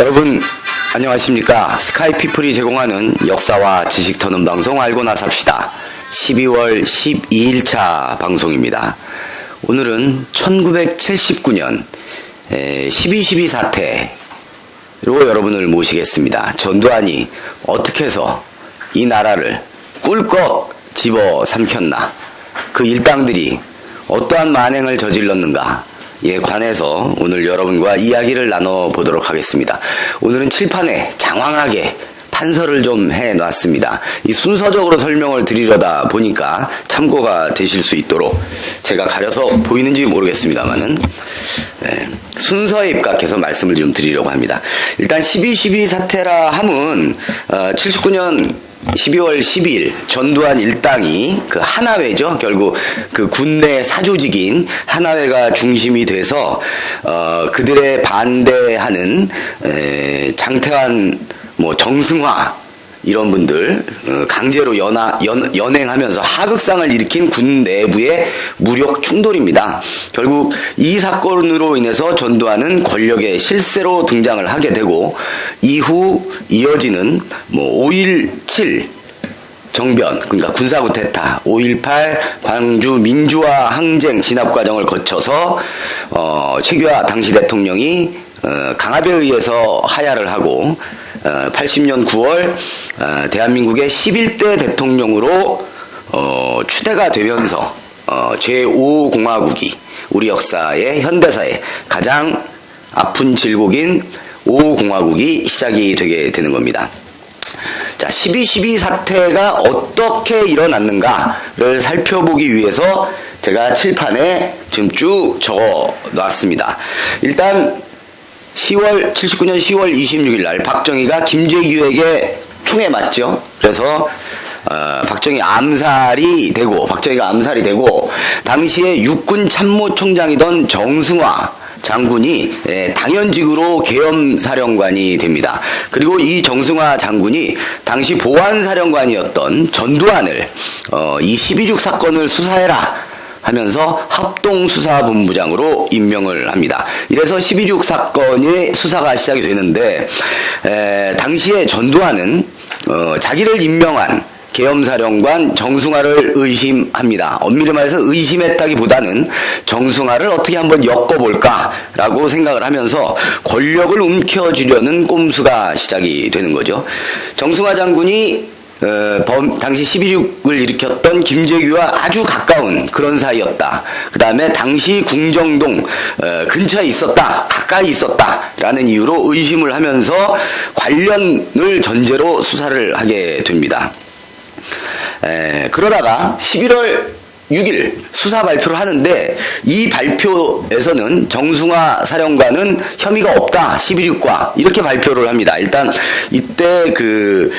여러분 안녕하십니까? 스카이피플이 제공하는 역사와 지식 터는 방송 알고 나 삽시다. 12월 12일차 방송입니다. 오늘은 1979년 12.12 사태로 여러분을 모시겠습니다. 전두환이 어떻게 해서 이 나라를 꿀꺽 집어 삼켰나? 그 일당들이 어떠한 만행을 저질렀는가 에 관해서 오늘 여러분과 이야기를 나눠보도록 하겠습니다. 오늘은 칠판에 장황하게 판서를 좀 해놨습니다. 이 순서적으로 설명을 드리려다 보니까 참고가 되실 수 있도록 제가 가려서 보이는지 모르겠습니다만은 네, 순서에 입각해서 말씀을 좀 드리려고 합니다. 일단 12.12 사태라 함은 어, 79년 12월 10일 전두환 일당이 그 하나회죠. 결국 그 군내 사조직인 하나회가 중심이 돼서 어 그들의 반대하는 에 장태환 뭐 정승화 이런 분들 어, 강제로 연하, 연, 연행하면서 하극상을 일으킨 군 내부의 무력 충돌입니다. 결국 이 사건으로 인해서 전두환은 권력의 실세로 등장을 하게 되고 이후 이어지는 뭐 5.17 정변, 그러니까 군사구테타, 5.18 광주 민주화 항쟁 진압 과정을 거쳐서 어, 최규하 당시 대통령이 어, 강압에 의해서 하야를 하고 80년 어, 9월 어, 대한민국의 11대 대통령으로 어, 추대가 되면서 제5공화국이 우리 역사의 현대사의 가장 아픈 질곡인 5공화국이 시작이 되게 되는 겁니다. 자, 12.12 사태가 어떻게 일어났는가를 살펴보기 위해서 제가 칠판에 지금 쭉 적어 놨습니다. 일단 10월 79년 10월 26일 날 박정희가 김재규에게 총에 맞죠. 그래서 어, 박정희 암살이 되고 박정희가 암살이 되고 당시에 육군 참모총장이던 정승화 장군이 예, 당연직으로 계엄사령관이 됩니다. 그리고 이 정승화 장군이 당시 보안사령관이었던 전두환을 어, 이 12.6 사건을 수사해라 하면서 합동수사본부장으로 임명을 합니다. 이래서 12.6 사건의 수사가 시작이 되는데 에, 당시에 전두환은 어, 자기를 임명한 계엄사령관 정승화를 의심합니다. 엄밀히 말해서 의심했다기보다는 정승화를 어떻게 한번 엮어볼까라고 생각을 하면서 권력을 움켜쥐려는 꼼수가 시작이 되는 거죠. 정승화 장군이 어, 범, 당시 12.6을 일으켰던 김재규와 아주 가까운 그런 사이였다. 그 다음에 당시 궁정동 어, 근처에 있었다. 가까이 있었다 라는 이유로 의심을 하면서 관련을 전제로 수사를 하게 됩니다. 에, 그러다가 11월 6일 수사 발표를 하는데 이 발표에서는 정승화 사령관은 혐의가 없다. 11.6과 이렇게 발표를 합니다. 일단 이때 그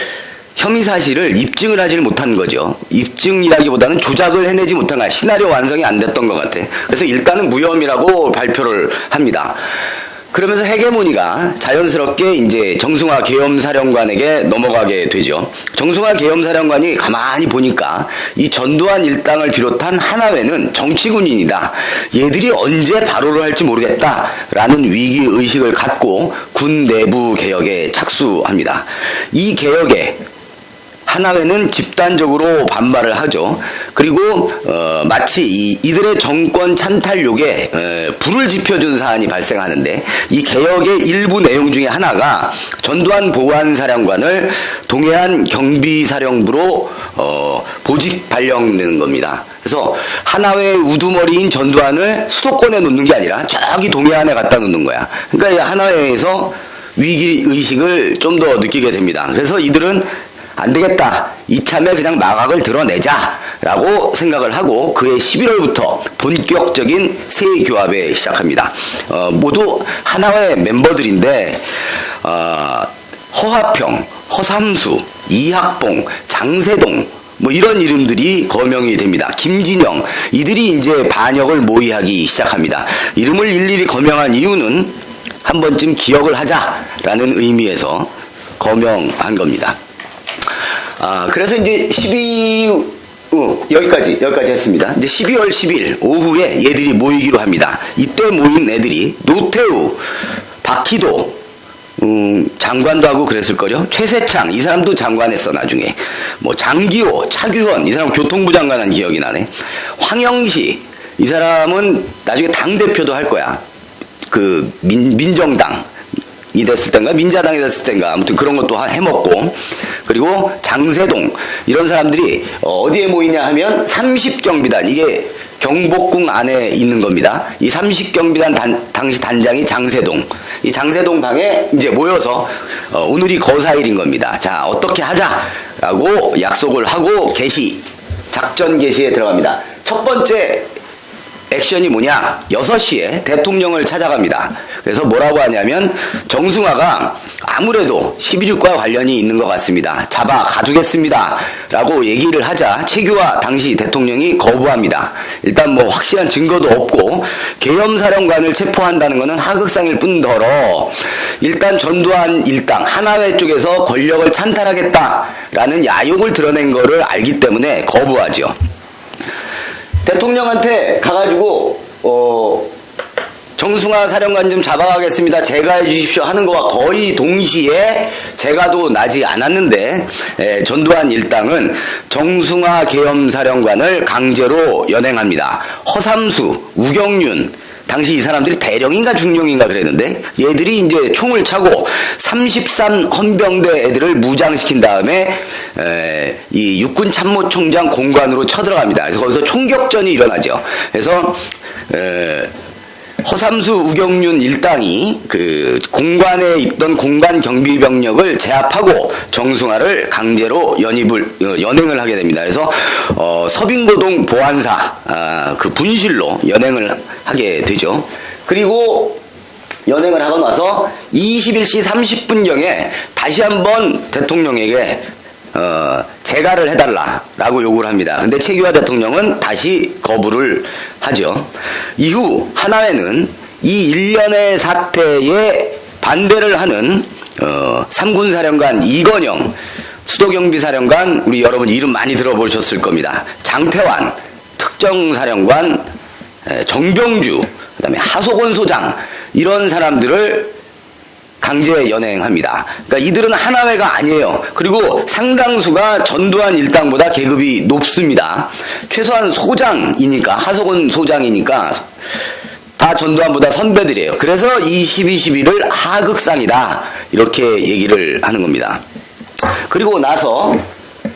혐의 사실을 입증을 하질 못한 거죠. 입증이라기보다는 조작을 해내지 못한 거야. 시나리오 완성이 안 됐던 것 같아. 그래서 일단은 무혐의라고 발표를 합니다. 그러면서 해계문의가 자연스럽게 이제 정승화 계엄사령관에게 넘어가게 되죠. 정승화 계엄사령관이 가만히 보니까 이 전두환 일당을 비롯한 하나회는 정치군인이다. 얘들이 언제 바로를 할지 모르겠다라는 위기 의식을 갖고 군 내부 개혁에 착수합니다. 이 개혁에 하나회는 집단적으로 반발을 하죠. 그리고 어, 마치 이, 이들의 정권 찬탈욕에 에, 불을 지펴준 사안이 발생하는데 이 개혁의 일부 내용 중에 하나가 전두환 보안사령관을 동해안 경비사령부로 어, 보직 발령되는 겁니다. 그래서 하나회 우두머리인 전두환을 수도권에 놓는 게 아니라 저기 동해안에 갖다 놓는 거야. 그러니까 하나회에서 위기 의식을 좀 더 느끼게 됩니다. 그래서 이들은 안 되겠다. 이참에 그냥 마각을 드러내자. 라고 생각을 하고 그해 11월부터 본격적인 새 규합에 시작합니다. 어, 모두 하나의 멤버들인데, 어, 허화평, 허삼수, 이학봉, 장세동, 뭐 이런 이름들이 거명이 됩니다. 김진영 이들이 이제 반역을 모의하기 시작합니다. 이름을 일일이 거명한 이유는 한 번쯤 기억을 하자라는 의미에서 거명한 겁니다. 아, 그래서 이제 12, 어, 여기까지, 여기까지 했습니다. 이제 12월 10일 오후에 얘들이 모이기로 합니다. 이때 모인 애들이 노태우, 박희도, 음, 장관도 하고 그랬을걸요. 최세창, 이 사람도 장관했어, 나중에. 뭐, 장기호, 차규헌, 이 사람 교통부 장관 한 기억이 나네. 황영시, 이 사람은 나중에 당대표도 할 거야. 그, 민, 민정당. 이 됐을 땐가 민자당이 됐을 땐가 아무튼 그런 것도 해먹고 그리고 장세동 이런 사람들이 어디에 모이냐 하면 30경비단 이게 경복궁 안에 있는 겁니다. 이 30경비단 단, 당시 단장이 장세동. 이 장세동 방에 이제 모여서 어, 오늘이 거사일인 겁니다. 자, 어떻게 하자라고 약속을 하고 개시, 작전 개시에 들어갑니다. 첫 번째 액션이 뭐냐? 6시에 대통령을 찾아갑니다. 그래서 뭐라고 하냐면 정승화가 아무래도 12.6과 관련이 있는 것 같습니다. 잡아 가두겠습니다. 라고 얘기를 하자 최규화 당시 대통령이 거부합니다. 일단 뭐 확실한 증거도 없고 계엄사령관을 체포한다는 것은 하극상일 뿐더러 일단 전두환 일당 하나회 쪽에서 권력을 찬탈하겠다라는 야욕을 드러낸 것을 알기 때문에 거부하죠. 대통령한테 가가지고 어 정승화 사령관 좀 잡아가겠습니다. 제가 해주십시오 하는 거와 거의 동시에 제가도 나지 않았는데 에, 전두환 일당은 정승화 계엄 사령관을 강제로 연행합니다. 허삼수, 우경윤 당시 이 사람들이 대령인가 중령인가 그랬는데 얘들이 이제 총을 차고 33 헌병대 애들을 무장시킨 다음에 에, 이 육군 참모총장 공관으로 쳐들어갑니다. 그래서 거기서 총격전이 일어나죠. 그래서 에, 허삼수 우경윤 일당이 그 공관에 있던 공관 경비 병력을 제압하고 정승화를 강제로 연입을 어, 연행을 하게 됩니다. 그래서 어, 서빙고동 보안사 아, 그 분실로 연행을 하게 되죠. 그리고 연행을 하고 나서 21시 30분경에 다시 한번 대통령에게 어, 재가를 해달라라고 요구를 합니다. 근데 최규하 대통령은 다시 거부를 하죠. 이후 하나회는 이 일련의 사태에 반대를 하는 어, 삼군사령관 이건영, 수도경비사령관 우리 여러분 이름 많이 들어보셨을 겁니다. 장태환, 특정사령관 정병주, 그다음에 하소곤 소장 이런 사람들을 강제 연행합니다. 그러니까 이들은 하나회가 아니에요. 그리고 상당수가 전두환 일당보다 계급이 높습니다. 최소한 소장이니까 하석원 소장이니까 다 전두환보다 선배들이에요. 그래서 이 12, 11을 하극상이다 이렇게 얘기를 하는 겁니다. 그리고 나서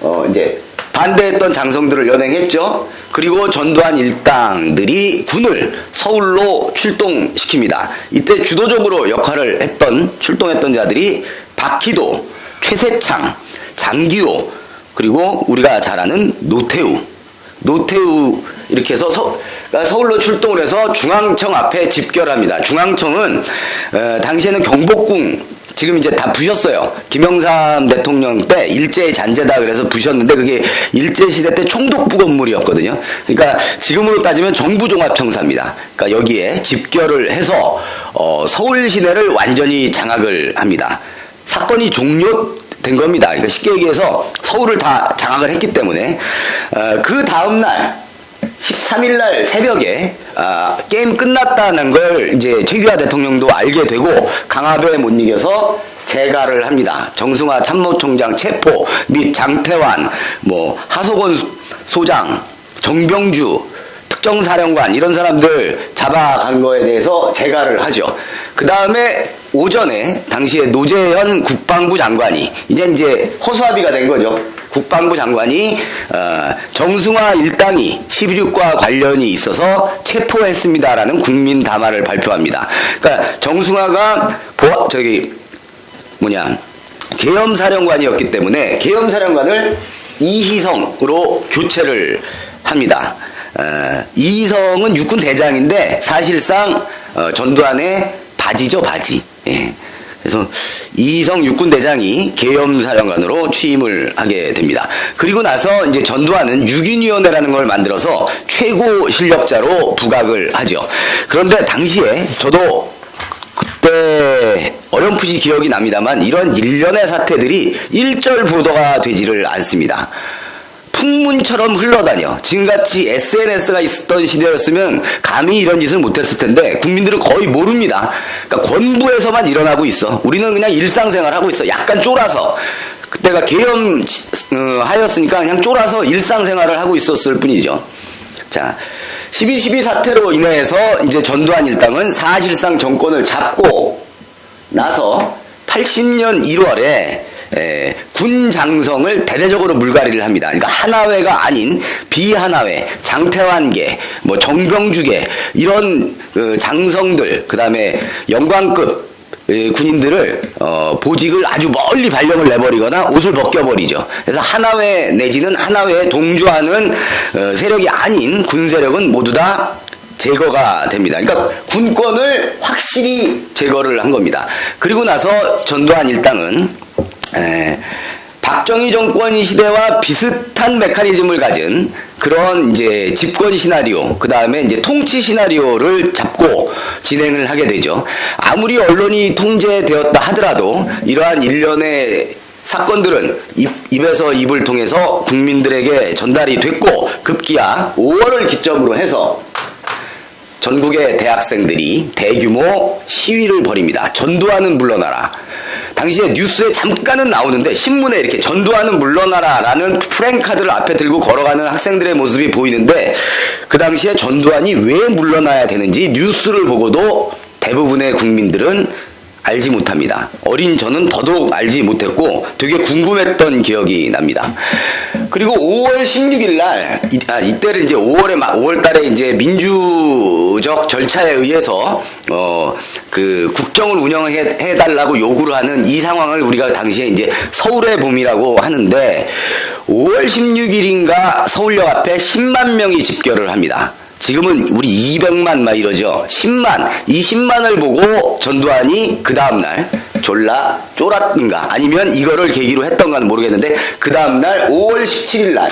어 이제 반대했던 장성들을 연행했죠. 그리고 전두환 일당들이 군을 서울로 출동시킵니다. 이때 주도적으로 역할을 했던 출동했던 자들이 박희도, 최세창, 장기호 그리고 우리가 잘 아는 노태우, 노태우 이렇게 해서 서, 그러니까 서울로 출동을 해서 중앙청 앞에 집결합니다. 중앙청은 어, 당시에는 경복궁 지금 이제 다 부셨어요. 김영삼 대통령 때 일제 잔재다 그래서 부셨는데 그게 일제 시대 때 총독부 건물이었거든요. 그러니까 지금으로 따지면 정부 종합청사입니다. 그러니까 여기에 집결을 해서 어 서울 시내를 완전히 장악을 합니다. 사건이 종료 된 겁니다. 그러니까 쉽게 얘기해서 서울을 다 장악을 했기 때문에 어, 그 다음 날 13일 날 새벽에 아, 게임 끝났다는 걸 이제 최규하 대통령도 알게 되고 강압에 못 이겨서 재가를 합니다. 정승화 참모총장 체포 및 장태환, 뭐 하소건 소장, 정병주 특정사령관 이런 사람들 잡아간 거에 대해서 재가를 하죠. 그 다음에 오전에 당시에 노재현 국방부 장관이 이제 이제 허수아비가 된 거죠. 국방부 장관이 어, 정승화 일당이 11.6과 관련이 있어서 체포했습니다라는 국민 담화를 발표합니다. 그러니까 정승화가 보, 저기 뭐냐 계엄사령관이었기 때문에 계엄사령관을 이희성으로 교체를 합니다. 어, 이희성은 육군 대장인데 사실상 어, 전두환의 바지죠 바지. 예. 그래서 이성 육군 대장이 계엄 사령관으로 취임을 하게 됩니다. 그리고 나서 이제 전두환은 유gin위원회라는 걸 만들어서 최고 실력자로 부각을 하죠. 그런데 당시에 저도 그때 어렴풋이 기억이 납니다만 이런 일련의 사태들이 일절 보도가 되지를 않습니다. 풍문처럼 흘러다녀. 지금같이 SNS가 있었던 시대였으면 감히 이런 짓을 못했을 텐데 국민들은 거의 모릅니다. 그러니까 권부에서만 일어나고 있어. 우리는 그냥 일상생활 하고 있어. 약간 쫄아서. 그때가 계엄 어, 하였으니까 그냥 쫄아서 일상생활을 하고 있었을 뿐이죠. 자, 12.12 사태로 인해서 이제 전두환 일당은 사실상 정권을 잡고 나서 80년 1월에 에, 군 장성을 대대적으로 물갈이를 합니다. 그러니까 하나회가 아닌 비하나회, 장태환계, 뭐 정병주계 이런 그 장성들, 그 다음에 영광급 예, 군인들을 어, 보직을 아주 멀리 발령을 내버리거나 옷을 벗겨버리죠. 그래서 하나회 내지는 하나회에 동조하는 어, 세력이 아닌 군 세력은 모두 다 제거가 됩니다. 그러니까 군권을 확실히 제거를 한 겁니다. 그리고 나서 전두환 일당은 에, 박정희 정권 시대와 비슷한 메커니즘을 가진 그런 이제 집권 시나리오, 그 다음에 이제 통치 시나리오를 잡고 진행을 하게 되죠. 아무리 언론이 통제되었다 하더라도 이러한 일련의 사건들은 입, 입에서 입을 통해서 국민들에게 전달이 됐고 급기야 5월을 기점으로 해서 전국의 대학생들이 대규모 시위를 벌입니다. 전두환은 물러나라. 당시에 뉴스에 잠깐은 나오는데 신문에 이렇게 전두환은 물러나라라는 프랭카드를 앞에 들고 걸어가는 학생들의 모습이 보이는데 그 당시에 전두환이 왜 물러나야 되는지 뉴스를 보고도 대부분의 국민들은 알지 못합니다. 어린 저는 더더욱 알지 못했고 되게 궁금했던 기억이 납니다. 그리고 5월 16일 날 이, 아, 이때를 이제 5월에 5월 달에 이제 민주적 절차에 의해서 어 그 국정을 운영해 해 달라고 요구를 하는 이 상황을 우리가 당시에 이제 서울의 봄이라고 하는데 5월 16일인가 서울역 앞에 10만 명이 집결을 합니다. 지금은 우리 200만 막 이러죠. 10만. 이 10만을 보고 전두환이 그 다음날 졸라 쫄았는가 아니면 이거를 계기로 했던가는 모르겠는데 그 다음날 5월 17일 날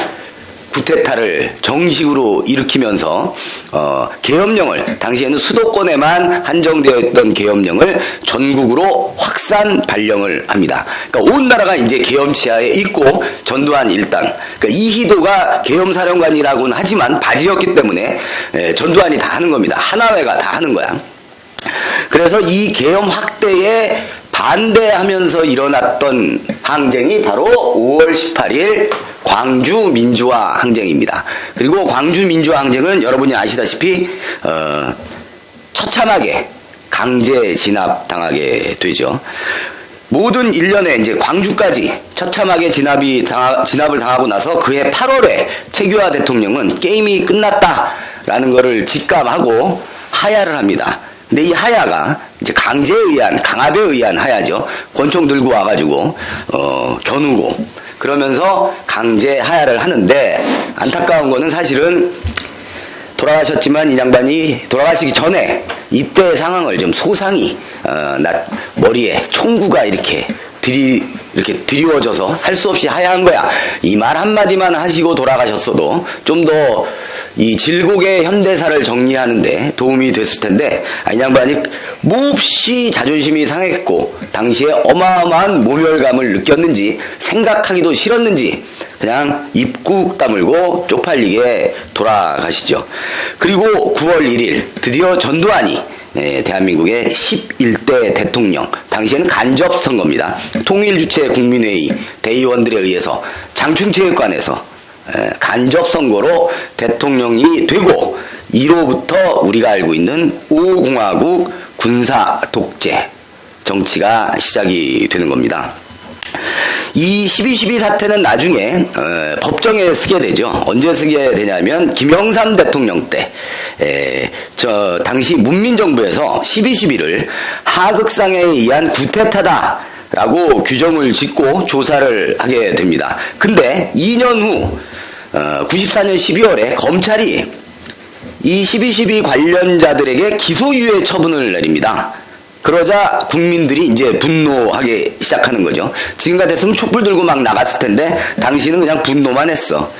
구테타를 정식으로 일으키면서 어, 계엄령을 당시에는 수도권에만 한정되어 있던 계엄령을 전국으로 확산 발령을 합니다. 그러니까 온 나라가 이제 계엄 치하에 있고 전두환 일당 그러니까 이희도가 계엄 사령관이라고는 하지만 바지였기 때문에 에, 전두환이 다 하는 겁니다. 하나회가 다 하는 거야. 그래서 이 계엄 확대에 반대하면서 일어났던 항쟁이 바로 5월 18일 광주 민주화 항쟁입니다. 그리고 광주 민주화 항쟁은 여러분이 아시다시피 어, 처참하게 강제 진압 당하게 되죠. 모든 일련에 이제 광주까지 처참하게 진압이 당하, 진압을 당하고 나서 그해 8월에 최규하 대통령은 게임이 끝났다라는 것을 직감하고 하야를 합니다. 근데 이 하야가 이제 강제에 의한 강압에 의한 하야죠. 권총 들고 와가지고 어, 겨누고 그러면서 강제 하야를 하는데 안타까운 거는 사실은 돌아가셨지만 이 양반이 돌아가시기 전에 이때 상황을 좀 소상히 어, 나 머리에 총구가 이렇게 들이 이렇게 드리워져서 할 수 없이 하야한 거야. 이 말 한마디만 하시고 돌아가셨어도 좀 더 이 질곡의 현대사를 정리하는데 도움이 됐을 텐데 이 양반이 몹시 자존심이 상했고 당시에 어마어마한 모멸감을 느꼈는지 생각하기도 싫었는지 그냥 입국 다물고 쪽팔리게 돌아가시죠. 그리고 9월 1일 드디어 전두환이 예, 대한민국의 11대 대통령, 당시에는 간접 선거입니다. 통일 주체 국민회의 대의원들에 의해서 장충체육관에서 예, 간접 선거로 대통령이 되고 이로부터 우리가 알고 있는 5공화국 군사 독재 정치가 시작이 되는 겁니다. 이 12.12 사태는 나중에 어, 법정에 쓰게 되죠. 언제 쓰게 되냐면 김영삼 대통령 때, 에, 저 당시 문민정부에서 12.12를 하극상에 의한 구테타다. 라고 규정을 짓고 조사를 하게 됩니다. 근데 2년 후, 어, 94년 12월에 검찰이 이 12.12 관련자들에게 기소유예 처분을 내립니다. 그러자 국민들이 이제 분노하기 시작하는 거죠. 지금 같았으면 촛불 들고 막 나갔을 텐데 당신은 그냥 분노만 했어.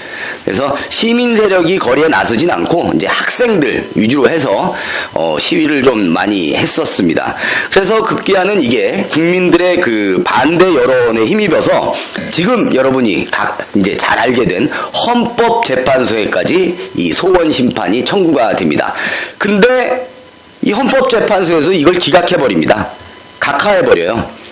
그래서 시민 세력이 거리에 나서진 않고 이제 학생들 위주로 해서 어, 시위를 좀 많이 했었습니다. 그래서 급기야는 이게 국민들의 그 반대 여론에 힘입어서 지금 여러분이 각 이제 잘 알게 된 헌법재판소에까지 이 소원 심판이 청구가 됩니다. 근데 이 헌법재판소에서 이걸 기각해버립니다. 각하해버려요.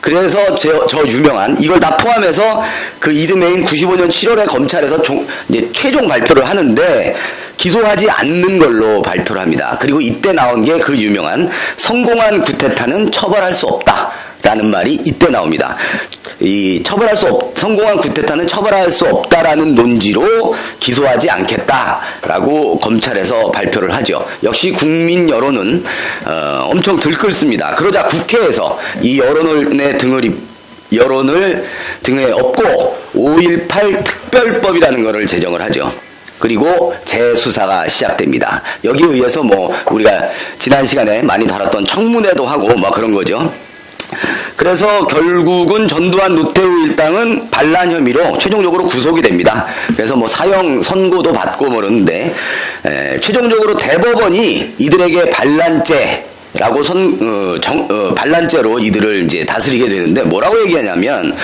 그래서 저, 저, 유명한 이걸 다 포함해서 그 이듬해인 95년 7월에 검찰에서 종, 최종 발표를 하는데 기소하지 않는 걸로 발표를 합니다. 그리고 이때 나온 게 그 유명한 성공한 구테타는 처벌할 수 없다. 라는 말이 이때 나옵니다. 이 처벌할 수 없, 성공한 구테타는 처벌할 수 없다라는 논지로 기소하지 않겠다라고 검찰에서 발표를 하죠. 역시 국민 여론은 어, 엄청 들끓습니다. 그러자 국회에서 이 여론의 등을 여론을 등에 업고 5.18 특별법이라는 것을 제정을 하죠. 그리고 재수사가 시작됩니다. 여기에 의해서 뭐 우리가 지난 시간에 많이 다뤘던 청문회도 하고 뭐 그런 거죠. 그래서 결국은 전두환 노태우 일당은 반란 혐의로 최종적으로 구속이 됩니다. 그래서 뭐 사형 선고도 받고 모르는데 에, 최종적으로 대법원이 이들에게 반란죄 라고 선, 어, 정, 어, 반란죄로 이들을 이제 다스리게 되는데 뭐라고 얘기하냐면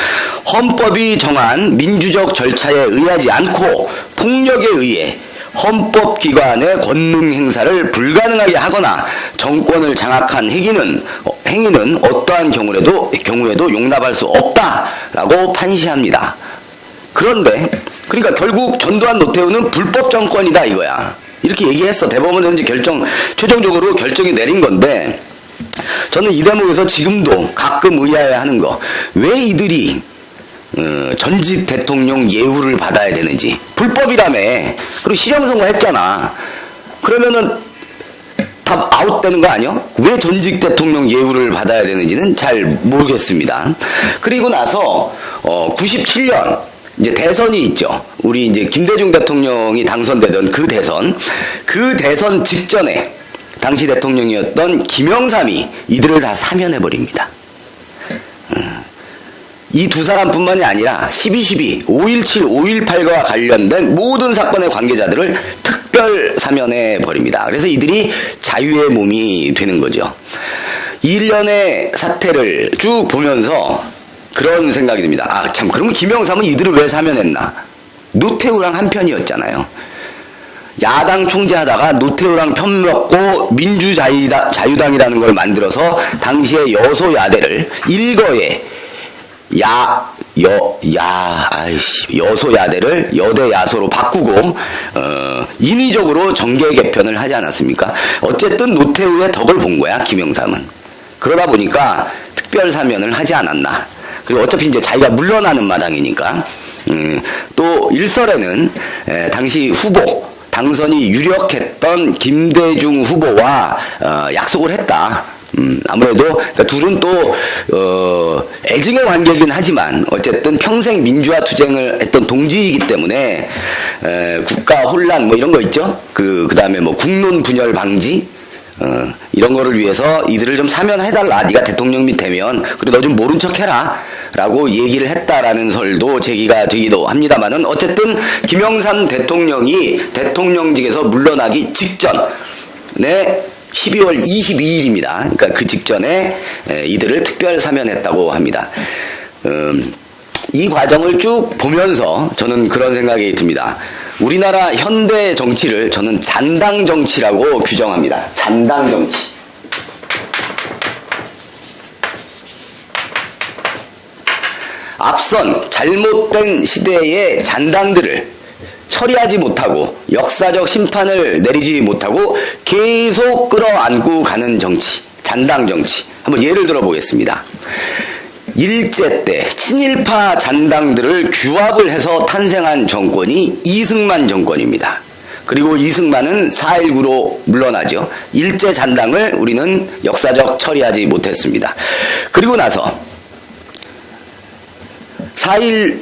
헌법이 정한 민주적 절차에 의하지 않고 폭력에 의해 헌법기관의 권능 행사를 불가능하게 하거나 정권을 장악한 행위는 행위는 어떠한 경우에도 경우에도 용납할 수 없다라고 판시합니다. 그런데 그러니까 결국 전두환 노태우는 불법 정권이다 이거야. 이렇게 얘기했어. 대법원은 이제 결정 최종적으로 결정이 내린 건데 저는 이 대목에서 지금도 가끔 의아해하는 거 왜 이들이 어, 전직 대통령 예우를 받아야 되는지 불법이라며 그리고 실형 선고했잖아. 그러면은 다 아웃되는 거 아니야? 왜 전직 대통령 예우를 받아야 되는지는 잘 모르겠습니다. 그리고 나서 어 97년 이제 대선이 있죠. 우리 이제 김대중 대통령이 당선되던 그 대선, 그 대선 직전에 당시 대통령이었던 김영삼이 이들을 다 사면해 버립니다. 이 두 사람뿐만이 아니라 12.12, 5.17, 5.18과 관련된 모든 사건의 관계자들을 특별 사면해 버립니다. 그래서 이들이 자유의 몸이 되는 거죠. 1년의 사태를 쭉 보면서 그런 생각이 듭니다. 아, 참, 그러면 김영삼은 이들을 왜 사면했나? 노태우랑 한편이었잖아요. 야당 총재하다가 노태우랑 편먹고 민주자유당이라는 걸 만들어서 당시에 여소야대를 일거에 야, 여, 야, 아이씨, 여소야대를 여대야소로 바꾸고, 어, 인위적으로 정계 개편을 하지 않았습니까? 어쨌든 노태우의 덕을 본 거야, 김영삼은. 그러다 보니까 특별 사면을 하지 않았나. 그리고 어차피 이제 자기가 물러나는 마당이니까. 음, 또 일설에는 에, 당시 후보, 당선이 유력했던 김대중 후보와 어, 약속을 했다. 음, 아무래도 그러니까 둘은 또 어, 애증의 관계이긴 하지만 어쨌든 평생 민주화 투쟁을 했던 동지이기 때문에 에, 국가 혼란 뭐 이런 거 있죠. 그 그다음에 뭐 국론 분열 방지 어, 이런 거를 위해서 이들을 좀 사면해달라. 네가 대통령이 되면 그리고 너좀 모른 척해라. 라고 얘기를 했다라는 설도 제기가 되기도 합니다만은 어쨌든 김영삼 대통령이 대통령직에서 물러나기 직전에 12월 22일입니다. 그러니까 그 직전에 이들을 특별 사면했다고 합니다. 음, 이 과정을 쭉 보면서 저는 그런 생각이 듭니다. 우리나라 현대 정치를 저는 잔당 정치라고 규정합니다. 잔당 정치. 앞선 잘못된 시대의 잔당들을 처리하지 못하고 역사적 심판을 내리지 못하고 계속 끌어안고 가는 정치, 잔당 정치. 한번 예를 들어 보겠습니다. 일제 때 친일파 잔당들을 규합을 해서 탄생한 정권이 이승만 정권입니다. 그리고 이승만은 4.19로 물러나죠. 일제 잔당을 우리는 역사적 처리하지 못했습니다. 그리고 나서 4.1,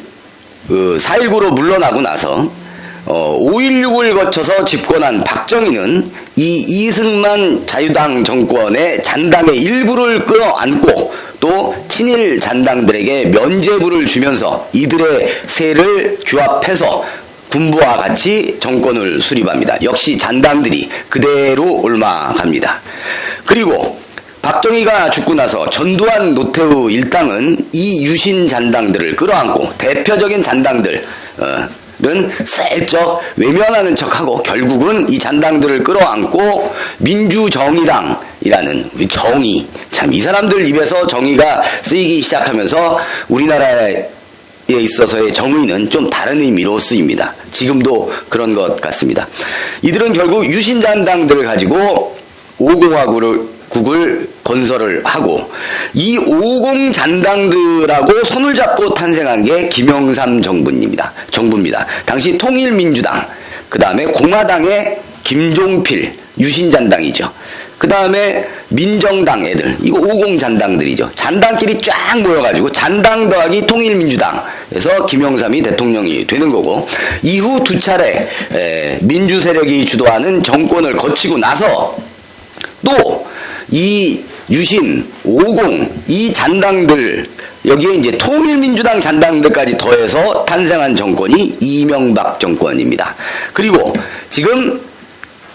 4.19로 어, 물러나고 나서 어, 5.16을 거쳐서 집권한 박정희는 이 이승만 자유당 정권의 잔당의 일부를 끌어안고 또 친일 잔당들에게 면죄부를 주면서 이들의 세를 규합해서 군부와 같이 정권을 수립합니다. 역시 잔당들이 그대로 올라갑니다. 그리고 박정희가 죽고 나서 전두환 노태우 일당은 이 유신 잔당들을 끌어안고 대표적인 잔당들 어, 은 슬쩍 외면하는 척하고 결국은 이 잔당들을 끌어안고 민주정의당이라는 우리 정의 참 이 사람들 입에서 정의가 쓰이기 시작하면서 우리나라에 있어서의 정의는 좀 다른 의미로 쓰입니다. 지금도 그런 것 같습니다. 이들은 결국 유신잔당들을 가지고 오공화국을 국을 건설을 하고 이 오공 잔당들하고 손을 잡고 탄생한 게 김영삼 정부입니다. 정부입니다. 당시 통일민주당, 그 다음에 공화당의 김종필 유신잔당이죠. 그 다음에 민정당 애들 이거 오공 잔당들이죠. 잔당끼리 쫙 모여가지고 잔당 더하기 통일민주당에서 김영삼이 대통령이 되는 거고 이후 두 차례 에, 민주 세력이 주도하는 정권을 거치고 나서 또 이 유신, 오공, 이 잔당들 여기에 이제 통일민주당 잔당들까지 더해서 탄생한 정권이 이명박 정권입니다. 그리고 지금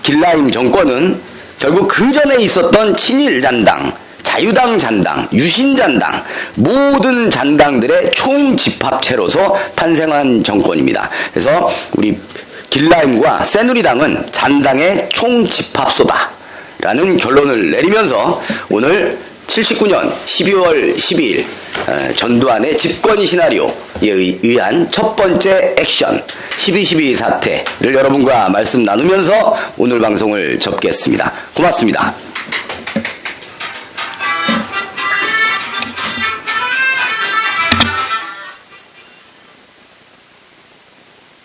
길라임 정권은 결국 그 전에 있었던 친일 잔당, 자유당 잔당, 유신 잔당 모든 잔당들의 총집합체로서 탄생한 정권입니다. 그래서 우리 길라임과 새누리당은 잔당의 총집합소다. 라는 결론을 내리면서 오늘 79년 12월 12일 어, 전두환의 집권이 시나리오에 의한 첫 번째 액션 12.12 사태를 여러분과 말씀 나누면서 오늘 방송을 접겠습니다. 고맙습니다.